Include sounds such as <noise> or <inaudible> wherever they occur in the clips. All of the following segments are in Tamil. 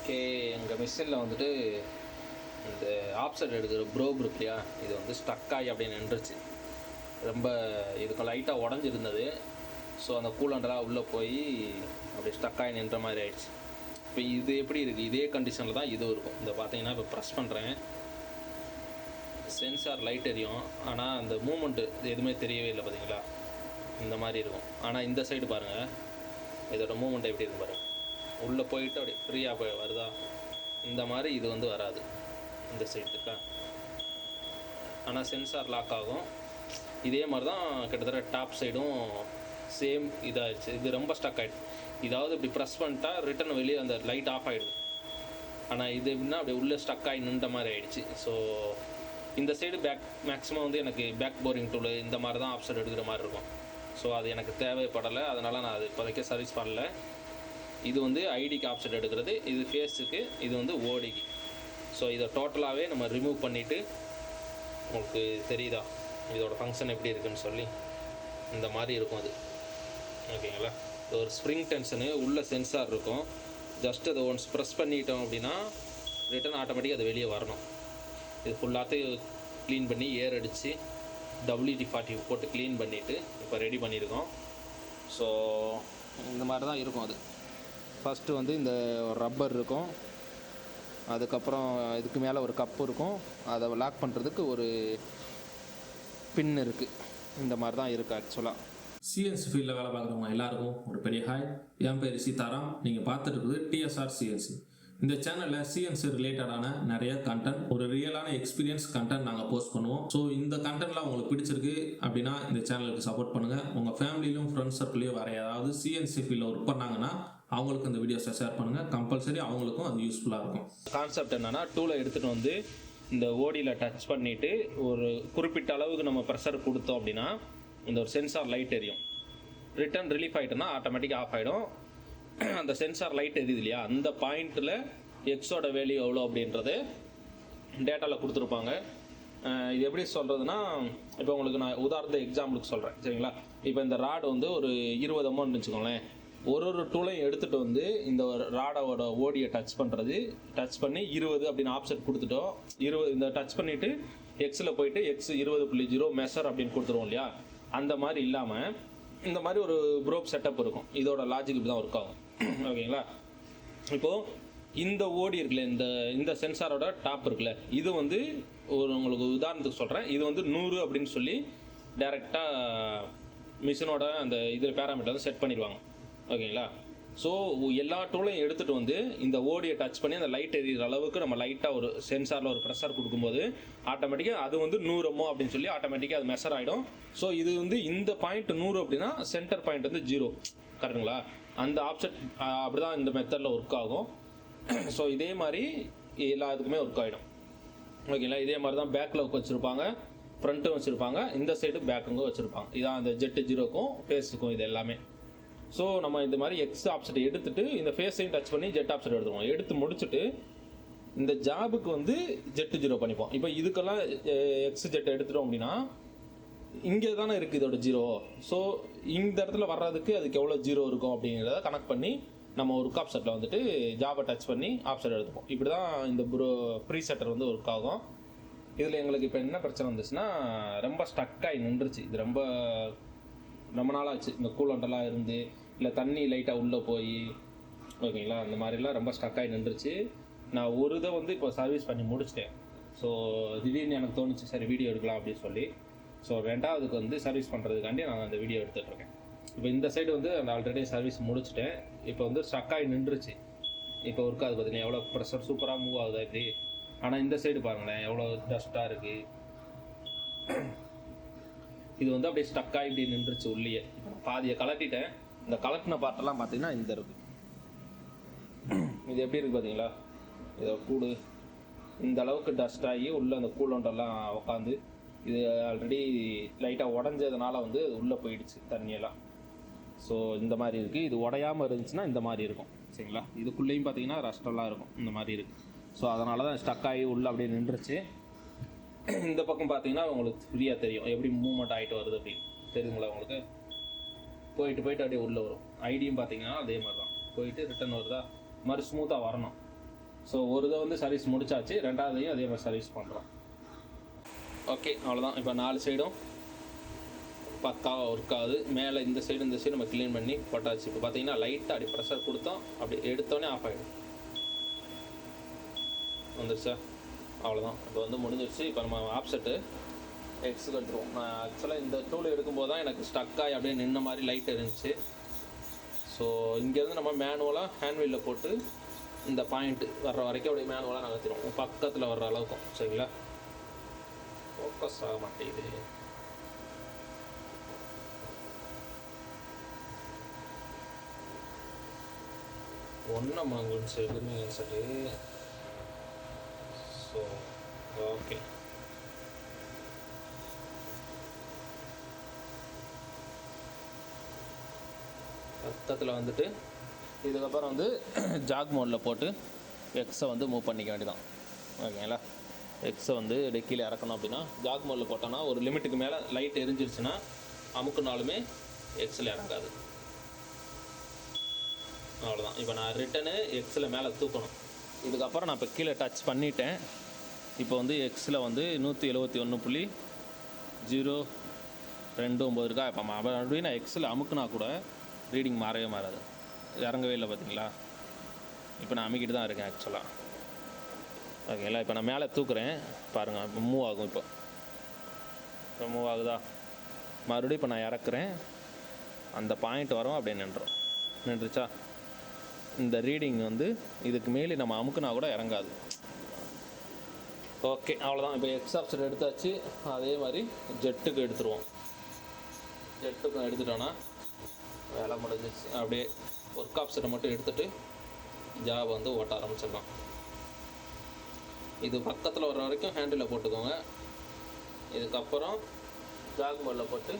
ஓகே எங்கள் மிஷினில் வந்துட்டு இந்த ஆப்செட் எடுக்கிற ப்ரோப் இருக்கு இல்லையா? இது வந்து ஸ்டக் ஆகி அப்படியே நின்றுச்சு. ரொம்ப இதுக்கு லைட்டாக உடஞ்சிருந்தது. ஸோ அந்த கூலண்டெல்லாம் உள்ளே போய் அப்படியே ஸ்டக் ஆகி நின்ற மாதிரி ஆயிடுச்சு. இப்போ இது எப்படி இருக்குது இதே கண்டிஷனில் தான் இதுவும் இருக்கும். இந்த பார்த்தீங்கன்னா இப்போ ப்ரெஸ் பண்ணுறேன் சென்சார் லைட் எரியும். ஆனால் அந்த மூமெண்ட்டு எதுவுமே தெரியவே இல்லை பார்த்தீங்களா? இந்த மாதிரி இருக்கும். ஆனால் இந்த சைடு பாருங்கள் இதோட மூமெண்ட் எப்படி இருக்கு பாருங்கள் உள்ளே போயிட்டு அப்படியே ஃப்ரீயாக போய் வருதா? இந்த மாதிரி இது வந்து வராது. இந்த சைட்டுக்கா ஆனால் சென்சார் லாக் ஆகும். இதே மாதிரி தான் கிட்டத்தட்ட டாப் சைடும் சேம் இதாகிடுச்சு இது ரொம்ப ஸ்டக் ஆகிடுச்சு இதாவது இப்படி ப்ரெஸ் பண்ணிட்டா ரிட்டன் வெளியே அந்த லைட் ஆஃப் ஆகிடுது ஆனால் இது எப்படின்னா அப்படியே உள்ளே ஸ்டக் ஆகி நின்ற மாதிரி ஆகிடுச்சு ஸோ இந்த சைடு பேக் மேக்ஸிமம் வந்து எனக்கு பேக் போரிங் டூல் இந்த மாதிரி தான் ஆப்ஷன் எடுக்கிற மாதிரி இருக்கும். ஸோ அது எனக்கு தேவைப்படலை. அதனால் நான் அது இப்போதைக்கு சர்வீஸ் பண்ணல. இது வந்து ஐடிக்கு ஆப்ஷன் எடுக்கிறது. இது ஃபேஸுக்கு இது வந்து ஓடிக்கு ஸோ இதை டோட்டலாகவே நம்ம ரிமூவ் பண்ணிவிட்டு உங்களுக்கு தெரியுதா? இதோட ஃபங்க்ஷன் எப்படி இருக்குன்னு சொல்லி. இந்த மாதிரி இருக்கும் அது. ஓகேங்களா? இது ஒரு ஸ்ப்ரிங் டென்ஷனு உள்ள சென்சார் இருக்கும். ஜஸ்ட் அதை ஒன்ஸ் ப்ரெஸ் பண்ணிட்டோம் அப்படின்னா ரிட்டன் ஆட்டோமேட்டிக்காக அது வெளியே வரணும். இது ஃபுல்லாத்தையும் க்ளீன் பண்ணி ஏர் அடித்து டபிள்யூடி ஃபார்ட்டி போட்டு க்ளீன் பண்ணிவிட்டு இப்போ ரெடி பண்ணியிருக்கோம் ஸோ இந்த மாதிரி தான் இருக்கும் அது. ஃபஸ்ட்டு வந்து இந்த ரப்பர் இருக்கும். அதுக்கப்புறம் இதுக்கு மேலே ஒரு கப்பு இருக்கும். அதை லாக் பண்ணுறதுக்கு ஒரு பின் இருக்குது இந்த மாதிரி தான் இருக்குது ஆக்சுவலாக சிஎன்சி ஃபீல்டில் வேலை பார்க்குறவங்க எல்லாருக்கும் ஒரு பெரிய ஹாய் என் பேர் சீதாராம். நீங்கள் பார்த்துட்டு இருக்குது டிஎஸ்ஆர் சிஎன்சி இந்த சேனலில் சிஎன்சி ரிலேட்டடான நிறைய கண்டென்ட் ஒரு ரியலான எக்ஸ்பீரியன்ஸ் கண்டென்ட் நாங்கள் போஸ்ட் பண்ணுவோம். ஸோ இந்த கண்டென்ட்லாம் உங்களுக்கு பிடிச்சிருக்கு அப்படின்னா இந்த சேனலுக்கு சப்போர்ட் பண்ணுங்கள் உங்கள் ஃபேமிலியிலும் ஃப்ரெண்ட்ஸ் சர்க்கிளையும் வேறு ஏதாவது சிஎன்சி ஃபீல்டில் ஒர்க் பண்ணாங்கன்னா அவங்களுக்கு இந்த வீடியோஸை ஷேர் பண்ணுங்கள் கம்பல்சரி அவங்களுக்கும் அது யூஸ்ஃபுல்லாக இருக்கும். கான்செப்ட் என்னன்னா டூலை எடுத்துகிட்டு வந்து இந்த ஓடியில் டச் பண்ணிவிட்டு ஒரு குறிப்பிட்ட அளவுக்கு நம்ம ப்ரெஷர் கொடுத்தோம் அப்படின்னா இந்த ஒரு சென்சார் லைட் எரியும். ரிட்டர்ன் ரிலீஃப் ஆகிட்டோம்னா ஆட்டோமேட்டிக் ஆஃப் ஆகிடும் அந்த சென்சார் லைட் எரியுது இல்லையா? அந்த பாயிண்ட்டில் எக்ஸோட வேல்யூ எவ்வளோ அப்படின்றது டேட்டாவில் கொடுத்துருப்பாங்க. இது எப்படி சொல்கிறதுனா இப்போ உங்களுக்கு நான் உதாரண எக்ஸாம்பிளுக்கு சொல்கிறேன் சரிங்களா? இப்போ இந்த ராடு வந்து ஒரு இருபது அமௌண்ட் வச்சுக்கோங்களேன். ஒரு ஒரு டூலையும் எடுத்துகிட்டு வந்து இந்த ராடோட ஓடியை டச் பண்ணுறது டச் பண்ணி இருபது அப்படின்னு ஆப்ஷன் கொடுத்துட்டோம். இருபது இந்த டச் பண்ணிவிட்டு எக்ஸில் போயிட்டு எக்ஸ் இருபது புள்ளி ஜீரோ மெஷர் அப்படின்னு கொடுத்துருவோம் இல்லையா? அந்த மாதிரி இல்லாமல் இந்த மாதிரி ஒரு ப்ரோப் செட்டப் இருக்கும். இதோட லாஜிக் இப்படி தான் ஒர்க் ஆகும். ஓகேங்களா? இப்போது இந்த ஓடி இருக்குல்ல இந்த இந்த சென்சாரோட டாப் இருக்குல்ல இது வந்து ஒரு உங்களுக்கு உதாரணத்துக்கு சொல்கிறேன் இது வந்து நூறு அப்படின்னு சொல்லி டேரெக்டாக மிஷினோட அந்த இதில் பேராமீட்டர் செட் பண்ணிடுவாங்க. ஓகேங்களா? ஸோ எல்லா டூலையும் எடுத்துகிட்டு வந்து இந்த ஓடியை டச் பண்ணி அந்த லைட் எரியிற அளவுக்கு நம்ம லைட்டாக ஒரு சென்சாரில் ஒரு ப்ரெஷர் கொடுக்கும்போது ஆட்டோமேட்டிக்காக அது வந்து நூறுமோ அப்படின்னு சொல்லி ஆட்டோமேட்டிக்காக அது மெஷர் ஆகிடும் ஸோ இது வந்து இந்த பாயிண்ட் நூறு அப்படின்னா சென்டர் பாயிண்ட் வந்து ஜீரோ கரெக்டுங்களா அந்த ஆப்ஷன் அப்படி தான் இந்த மெத்தடில் ஒர்க் ஆகும். <clears throat> ஸோ இதே மாதிரி எல்லா இதுக்குமே ஒர்க் ஆகிடும் ஓகேங்களா இதே மாதிரி தான் பேக்கில் வச்சுருப்பாங்க ஃப்ரண்ட்டும் வச்சுருப்பாங்க இந்த சைடு பேக்குங்கும் வச்சுருப்பாங்க. இதான் அந்த ஜெட்டு ஜீரோக்கும் ஃபேஸுக்கும் இது எல்லாமே. ஸோ நம்ம இந்த மாதிரி எக்ஸ் ஆப்ஷன் எடுத்துட்டு இந்த ஃபேஸையும் டச் பண்ணி ஜெட் ஆப்ஷன் எடுத்துருவோம். எடுத்து முடிச்சுட்டு இந்த ஜாபுக்கு வந்து ஜெட்டு ஜீரோ பண்ணிப்போம். இப்போ இதுக்கெல்லாம் எக்ஸ் ஜெட் எடுத்துட்டோம் அப்படின்னா இங்கே தானே இருக்குது இதோட ஜீரோ ஸோ இந்த இடத்துல வர்றதுக்கு அதுக்கு எவ்வளோ ஜீரோ இருக்கும் அப்படிங்கிறத கனெக்ட் பண்ணி நம்ம ஒர்க் ஆப்செட்டில் வந்துட்டு ஜாபை டச் பண்ணி ஆப்செட் எடுத்துப்போம். இப்படி தான் இந்த ப்ரோ ப்ரீ செட்டர் வந்து ஒர்க் ஆகும். இதில் எங்களுக்கு இப்போ என்ன பிரச்சனை வந்துச்சுன்னா ரொம்ப ஸ்டக்காகி நின்றுச்சு. இது ரொம்ப ரொம்ப நாளாச்சு. இந்த கூலண்டெல்லாம் இருந்து இல்லை தண்ணி லைட்டாக உள்ளே போய் ஓகேங்களா? அந்த மாதிரிலாம் ரொம்ப ஸ்டக்காகி நின்றுச்சு. நான் ஒரு இதை வந்து இப்போ சர்வீஸ் பண்ணி முடிச்சிட்டேன். ஸோ திடீர்னு எனக்கு தோணுச்சு சரி வீடியோ எடுக்கலாம் அப்படின்னு சொல்லி. ஸோ ரெண்டாவதுக்கு வந்து சர்வீஸ் பண்ணுறதுக்காண்டி நான் அந்த வீடியோ எடுத்துகிட்ருக்கேன் இப்போ இந்த சைடு வந்து அந்த ஆல்ரெடி சர்வீஸ் முடிச்சிட்டேன். இப்போ வந்து ஸ்டக்காகி நின்றுச்சு. இப்போ ஒர்க் ஆகுது பார்த்தீங்கன்னா எவ்வளோ ப்ரெஷர் சூப்பராக மூவ் ஆகுதா இப்படி? ஆனால் இந்த சைடு பாருங்களேன் எவ்வளோ டஸ்ட்டாக இருக்குது இது வந்து அப்படியே ஸ்டக்காக இப்படி நின்றுச்சு உள்ளேயே. பாதியை கலட்டிட்டேன். இந்த கலட்டின பாட்டெல்லாம் பார்த்தீங்கன்னா இந்த இருக்கு. இது எப்படி இருக்கு பார்த்தீங்களா? இதை கூடு. இந்த அளவுக்கு டஸ்ட் ஆகி உள்ளே அந்த கூலண்டெல்லாம் உட்காந்து இது ஆல்ரெடி லைட்டாக உடஞ்சதுனால வந்து அது உள்ளே போயிடுச்சு தண்ணியெல்லாம் ஸோ இந்த மாதிரி இருக்குது இது உடையாமல் இருந்துச்சுன்னா இந்த மாதிரி இருக்கும். சரிங்களா? இதுக்குள்ளேயும் பார்த்தீங்கன்னா ரஷ்டெல்லாம் இருக்கும். இந்த மாதிரி இருக்குது ஸோ அதனால தான் ஸ்டக் ஆகி உள்ளே அப்படியே நின்றுச்சு. இந்த பக்கம் பார்த்தீங்கன்னா உங்களுக்கு ஃப்ரீயாக தெரியும். எப்படி மூவ்மெண்ட் ஆகிட்டு வருது அப்படின்னு. தெரியுங்களா உங்களுக்கு? போயிட்டு போயிட்டு அப்படியே உள்ளே வரும். ஐடியும் பார்த்தீங்கன்னா அதே மாதிரி தான் போயிட்டு ரிட்டர்ன் வருதா? மாதிரி ஸ்மூத்தாக வரணும். ஸோ ஒரு இதை வந்து சர்வீஸ் முடிச்சாச்சு. ரெண்டாவதையும் அதே மாதிரி சர்வீஸ் பண்ணுறோம் ஓகே அவ்வளோதான் இப்போ நாலு சைடும் பக்காவாக ஒர்க் ஆகுது மேலே இந்த சைடு இந்த சைடு நம்ம க்ளீன் பண்ணி போட்டாச்சு. இப்போ பார்த்தீங்கன்னா லைட்டாக அப்படி ப்ரெஷர் கொடுத்தோம். அப்படி எடுத்தோடனே ஆஃப் ஆகிடும் வந்துருச்சா? அவ்வளோதான் இப்போ வந்து முடிஞ்சிருச்சு. இப்போ நம்ம ஆப்செட்டு எக்ஸுக்கு எடுத்துருவோம். நான் ஆக்சுவலாக இந்த டூல் எடுக்கும்போது தான் எனக்கு ஸ்டக் ஆகி அப்படியே நின்ன மாதிரி லைட் இருந்துச்சு. ஸோ இங்கேருந்து நம்ம மேனுவலாக ஹேண்ட்வீலில் போட்டு இந்த பாயிண்ட் வர்ற வரைக்கும் அப்படியே மேனுவலாக நகர்த்திடுவோம். பக்கத்தில் வர்ற அளவுக்கும். சரிங்களா? ஃபோக்கஸ் ஆக மாட்டேங்குது. ஒன்றும் மங்குன்னு சொல்லி சரி. ஸோ ஓகே uh, ரத்தத்தில் வந்துட்டு இதுக்கப்புறம் வந்து <clears throat> ஜாக் மோடில் போட்டு எக்ஸை வந்து மூவ் பண்ணிக்க வேண்டியதான் ஓகேங்களா எக்ஸை வந்து கீழே இறக்கணும் அப்படின்னா ஜாக் மோடில் போட்டோன்னா ஒரு லிமிட்டுக்கு மேலே லைட் எரிஞ்சிருச்சுன்னா அமுக்குனாலுமே எக்ஸில் இறங்காது. அவ்வளோதான் இப்போ நான் ரிட்டனு எக்ஸில் மேலே தூக்கணும். இதுக்கப்புறம் நான் இப்போ கீழே டச் பண்ணிட்டேன். இப்போ வந்து எக்ஸில் வந்து நூற்றி எழுபத்தி ஒன்று புள்ளி ஜீரோ ரெண்டு ஒம்பது இருக்கா? இப்போ மறுபடியும் நான் எக்ஸில் அமுக்குனா கூட ரீடிங் மாறவே மாறாது. இறங்கவே இல்லை பார்த்தீங்களா இப்போ நான் அமுக்கிட்டு தான் இருக்கேன் ஆக்சுவலாக ஓகேங்களா இப்போ நான் மேலே தூக்குறேன். பாருங்கள் இப்போ மூவ் ஆகும் இப்போ. இப்போ மூவ் ஆகுதா? மறுபடியும் இப்போ நான் இறக்குறேன். அந்த பாயிண்ட் வரும் அப்படியே நின்றோம் நின்றுச்சா? இந்த ரீடிங் வந்து இதுக்கு மேலே நம்ம அமுக்குனா கூட இறங்காது. ஓகே அவ்வளோதான் இப்போ எக்ஸ் ஆப்ஷன் எடுத்தாச்சு. அதே மாதிரி ஜெட்டுக்கு எடுத்துருவோம். ஜெட்டுக்கும் எடுத்துட்டோன்னா வேலை முடிஞ்சிச்சு அப்படியே ஒர்க் ஆப்ஷனை மட்டும் எடுத்துகிட்டு ஜாப் வந்து ஓட்ட ஆரம்பிச்சிடலாம். இது பக்கத்தில் வர்ற வரைக்கும் ஹேண்டிலில் போட்டுக்கோங்க. இதுக்கப்புறம் ஜாக் மோடில் போட்டு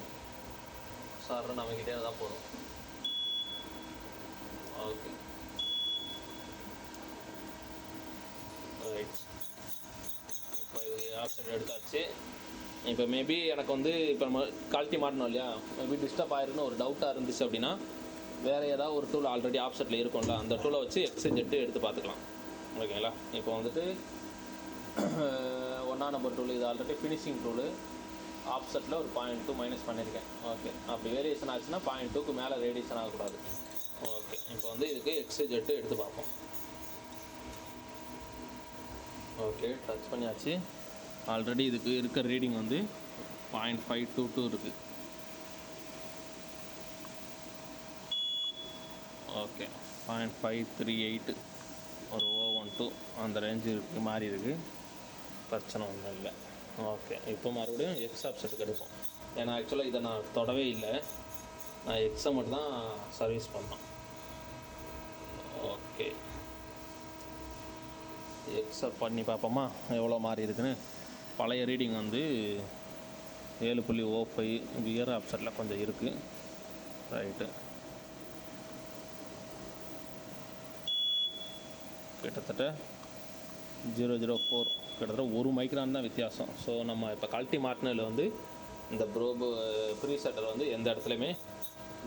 சார் நம்மக்கிட்டே தான் போதும் ஓகே ரைட் இப்போ இது ஆப்ஷன் எடுத்தாச்சு இப்போ மேபி எனக்கு வந்து இப்போ நம்ம கழட்டி மாட்டணும் இல்லையா? மேபி டிஸ்டர்ப் ஆயிருக்குன்னு ஒரு டவுட்டாக இருந்துச்சு அப்படின்னா வேறு ஏதாவது ஒரு டூல் ஆல்ரெடி ஆப்செட்டில் இருக்கும்ல அந்த டூலை வச்சு எக்ஸ்சேஞ்சிட்டு எடுத்து பார்த்துக்கலாம். ஓகேங்களா இப்போ வந்துட்டு ஒன்றா நம்பர் டூல் இது ஆல்ரெடி ஃபினிஷிங் டூலு ஆப்செட்டில் ஒரு பாயிண்ட் டூ மைனஸ் பண்ணியிருக்கேன் ஓகே அப்படி வேரியேஷன் ஆச்சுன்னா பாயிண்ட் டூக்கு மேலே ரேடியேஷன் ஆகக்கூடாது. ஓகே இப்போ வந்து இதுக்கு எக்ஸ்சேஞ்சிட்டு எடுத்து பார்ப்போம். ஓகே டச் பண்ணியாச்சு. ஆல்ரெடி இதுக்கு இருக்கிற ரீடிங் வந்து பாயிண்ட் ஃபைவ் டூ டூ இருக்குது okay point five three eight ஒரு ஓ ஒன் டூ அந்த ரேஞ்சு இருக்கு மாறி இருக்குது பிரச்சனை ஒன்றும் இல்லை. ஓகே இப்போ மறுபடியும் எக்ஸ் ஆப்செட்டுக்கு எடுப்போம். ஏன்னா ஆக்சுவலாக இதை நான் தொடவே இல்லை. நான் எக்ஸை மட்டும் தான் சர்வீஸ் பண்ணோம். ஓகே. எக்ஸப்ட் பண்ணி பார்ப்போமா? எவ்வளோ மாறி இருக்குன்னு. பழைய ரீடிங் வந்து ஏழு புள்ளி ஓ ஃபைவ் இயர் ஆப்செட்டில் கொஞ்சம் இருக்குது ரைட்டு கிட்டத்தட்ட ஜீரோ ஜீரோ ஃபோர் கிட்டத்தட்ட ஒரு மைக்ரான் தான் வித்தியாசம். ஸோ நம்ம இப்போ கல்ட்டி மாட்டினதில் வந்து இந்த ப்ரோபு ப்ரீ செட்டர் வந்து எந்த இடத்துலையுமே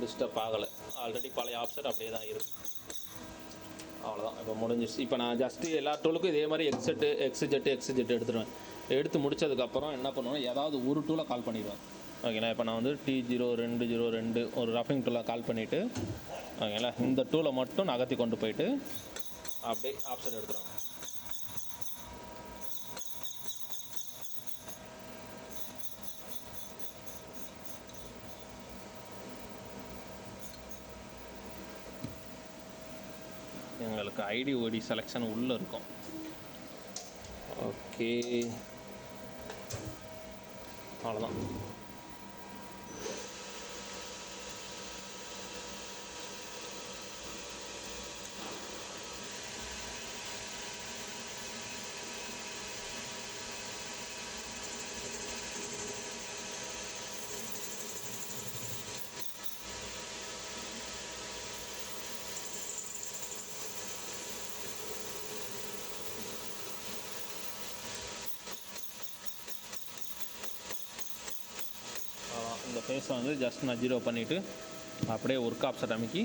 டிஸ்டர்ப் ஆகலை. ஆல்ரெடி பழைய ஆப்செட் அப்படியே தான் இருக்குது அவ்வளோதான் இப்போ முடிஞ்சிருச்சு. இப்போ நான் ஜஸ்ட்டு எல்லா டூலுக்கும் இதே மாதிரி X Z X Z X Z எடுத்துருவேன். எடுத்து முடிச்சதுக்கப்புறம் என்ன பண்ணுவேன் ஏதாவது ஒரு டூலை கால் பண்ணிடுவேன். ஓகேங்களா இப்போ நான் வந்து டி ஜீரோ ரெண்டு ஜீரோ ரெண்டு ஒரு ரஃபிங் டூலை கால் பண்ணிவிட்டு ஓகேங்களா இந்த டூலை மட்டும் நகர்த்தி கொண்டு போயிட்டு அப்படியே ஆப்ஷன் எடுத்துருவேன். உங்களுக்கு ஐடி ஓடி செலெக்ஷன் உள்ளே இருக்கும். ஓகே அவ்வளோதான் ஸோ வந்து ஜஸ்ட் நான் ஜீரோ பண்ணிவிட்டு அப்படியே ஒர்க் ஆப்செட் அமைக்கி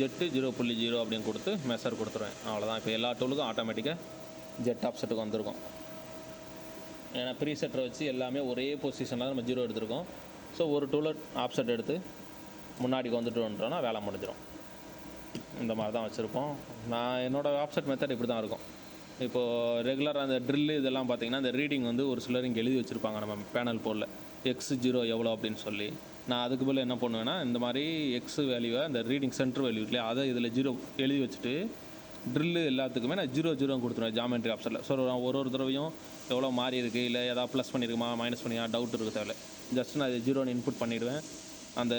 ஜெட்டு ஜீரோ புள்ளி ஜீரோ அப்படின்னு கொடுத்து மெஷர் கொடுத்துருவேன். அவ்வளோதான் இப்போ எல்லா டூலுக்கும் ஆட்டோமேட்டிக்காக ஜெட் ஆப்செட்டுக்கு வந்திருக்கும். ஏன்னா ப்ரீசெட்டரை வச்சு எல்லாமே ஒரே பொசிஷனில் நம்ம ஜீரோ எடுத்திருக்கோம். ஸோ ஒரு டூலர் ஆப்செட் எடுத்து முன்னாடிக்கு வந்துட்டு வேலை முடிஞ்சிடும். இந்த மாதிரி தான் வச்சுருப்போம். நான் என்னோடய ஆப்செட் மெத்தட் இப்படி தான் இருக்கும். இப்போது ரெகுலராக அந்த ட்ரில்லு இதெல்லாம் பார்த்தீங்கன்னா அந்த ரீடிங் வந்து ஒரு சிலர் இங்கே எழுதி வச்சுருப்பாங்க நம்ம பேனல் போர்டில் எக்ஸ் ஜீரோ எவ்வளோ அப்படின்னு சொல்லி நான் அதுக்கு பதில் என்ன பண்ணுவேன்னா இந்த மாதிரி எக்ஸ் வேல்யூவை அந்த ரீடிங் சென்டர் வேல்யூ இல்லையா அதை இதில் ஜீரோ எழுதி வச்சுட்டு ட்ரில்லு எல்லாத்துக்குமே நான் ஜீரோ ஜீரோ கொடுத்துருவேன் ஜாமெண்ட்ரி ஆப்ஷனில் ஸோ நான் ஒரு ஒரு தடவையும் எவ்வளோ மாறி இருக்குது இல்லை ஏதாவது ப்ளஸ் பண்ணியிருக்குமா மைனஸ் பண்ணியா டவுட் இருக்க தேவையில்ல. ஜஸ்ட் நான் ஜீரோன்னு இன்புட் பண்ணிவிடுவேன் அந்த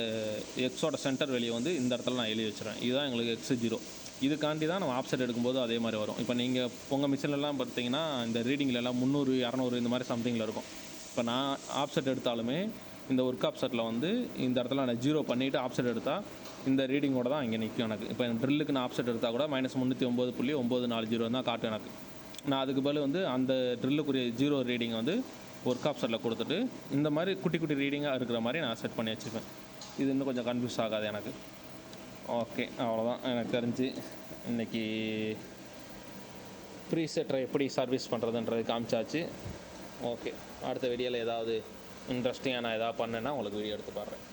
எக்ஸோட சென்டர் வெளியே வந்து இந்த இடத்துல நான் எழுதி வச்சுருவேன். இதுதான் எங்களுக்கு எக்ஸ் ஜீரோ இதுக்காண்டி தான் நம்ம ஆப்செட் எடுக்கும்போது அதே மாதிரி வரும். இப்போ நீங்கள் உங்கள் மிஷின்லலாம் பார்த்தீங்கன்னா இந்த ரீடிங்லலாம் முந்நூறு இரநூறு இந்த மாதிரி சம்திங்கில் இருக்கும். இப்போ நான் ஆப்செட் எடுத்தாலுமே இந்த ஒர்க் ஆப்செட்டில் வந்து இந்த இடத்துல நான் ஜீரோ பண்ணிவிட்டு ஆப்செட் எடுத்தால் இந்த ரீடிங்கோட தான் இங்கே நிற்கும் எனக்கு. இப்போ ட்ரில்லுக்கு நான் ஆப்செட் எடுத்தால் கூட மைனஸ் முந்நூற்றி ஒம்பது புள்ளி ஒம்பது நாலு ஜீரோ தான் காட்டும் எனக்கு. நான் அதுக்கு பதில் வந்து அந்த ட்ரில்லுக்குரிய ஜீரோ ரீடிங்கை வந்து ஒர்க் ஆப்செட்டில் கொடுத்துட்டு இந்த மாதிரி குட்டி குட்டி ரீடிங்காக இருக்கிற மாதிரி நான் செட் பண்ணி வச்சுப்பேன். இது இன்னும் கொஞ்சம் கன்ஃபியூஸ் ஆகாது எனக்கு. ஓகே அவ்வளோதான் எனக்கு தெரிஞ்சு இன்னைக்கு ப்ரீசெட்டரை எப்படி சர்வீஸ் பண்ணுறதுன்றது காமிச்சாச்சு. ஓகே. அடுத்த வீடியோவில் ஏதாவது இன்ட்ரெஸ்டிங்காக நான் எதாவது பண்ணேன்னா உங்களுக்கு வீடியோ எடுத்து பாடுறேன்